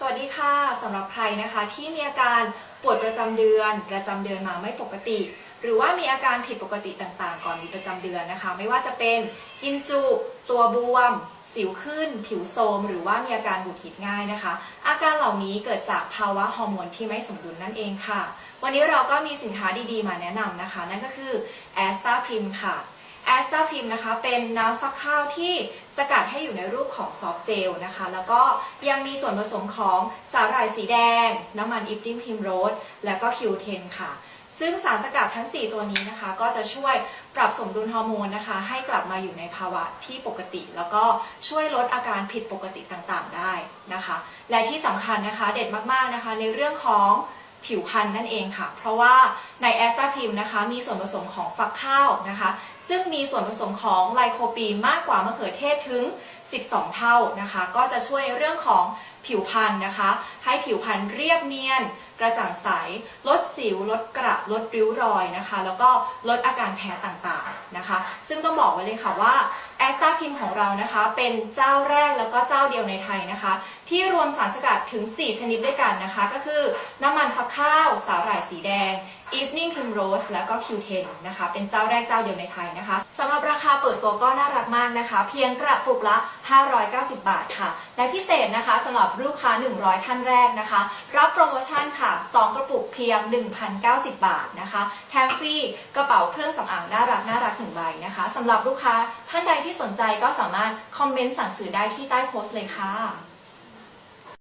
สวัสดีค่ะสำหรับใครนะคะที่มีอาการปวดประจำเดือน ประจำเดือนมาไม่ปกติ หรือว่ามีอาการผิดปกติต่างๆ ก่อนมีประจำเดือนนะคะ ไม่ว่าจะเป็นกินจุ ตัวบวม สิวขึ้น ผิวโทรมหรือว่ามีอาการหงุดหงิดง่ายนะคะ อาการเหล่านี้เกิดจากภาวะฮอร์โมนที่ไม่สมดุลนั่นเองค่ะ วันนี้เราก็มีสินค้าดีๆ มาแนะนำนะคะ นั่นก็คือแอสตาพริมค่ะ แอสตาพิมนะคะเป็นน้ำฟักข้าวที่สกัดให้อยู่ในรูปของซอฟเจลนะคะ แล้วก็ยังมีส่วนผสมของสาหร่ายสีแดง น้ำมันอิปติมพิมโรสและก็คิวเทนค่ะ ซึ่งสารสกัดทั้ง 4 ตัวนี้นะคะ ก็จะช่วยปรับสมดุลฮอร์โมนนะคะ ให้กลับมาอยู่ในภาวะที่ปกติ แล้วก็ช่วยลดอาการผิดปกติต่างๆได้นะคะ และที่สำคัญนะคะเด็ดมากๆนะคะ ในเรื่องของ ผิวพรรณนั่นเองค่ะ เพราะว่าในแอสตาพิมนะคะ มีส่วนผสมของฟักข้าวนะคะ ซึ่งมีส่วนผสมของไลโคปีนมากกว่ามะเขือเทศถึง 12 เท่านะคะ ก็จะช่วยในเรื่องของผิวพรรณนะคะ ให้ผิวพรรณเรียบเนียน กระจ่างใส ลดสิว ลดกระ ลดริ้วรอยนะคะ แล้วก็ลดอาการแพ้ต่างๆนะคะ ซึ่งต้องบอกไว้เลยค่ะว่าแอสตาพิมของเรานะคะ เป็นเจ้าแรกแล้วก็เจ้าเดียวในไทยนะคะ ที่รวมสารสกัดถึง 4 ชนิดด้วยกันนะคะ ก็คือน้ำมันฟักข้าว สาหร่ายสีแดง Evening Primrose แล้วก็ Q10 นะคะ เป็นเจ้าแรกเจ้าเดียวในไทยนะคะสำหรับราคาเปิดตัวก็น่ารักมากนะคะ เพียงกระปุกละ 590 บาทค่ะ และพิเศษนะคะสำหรับลูกค้า 100 ท่านแรกนะคะ รับโปรโมชั่นค่ะ 2 กระปุกเพียง 1,090 บาทนะคะแถมฟรีกระเป๋าเครื่องสำอางน่ารักน่ารักหนึ่งใบนะคะสำหรับลูกค้าท่านใดที่สนใจก็สามารถคอมเมนต์สั่งซื้อได้ที่ใต้โพสต์เลยค่ะ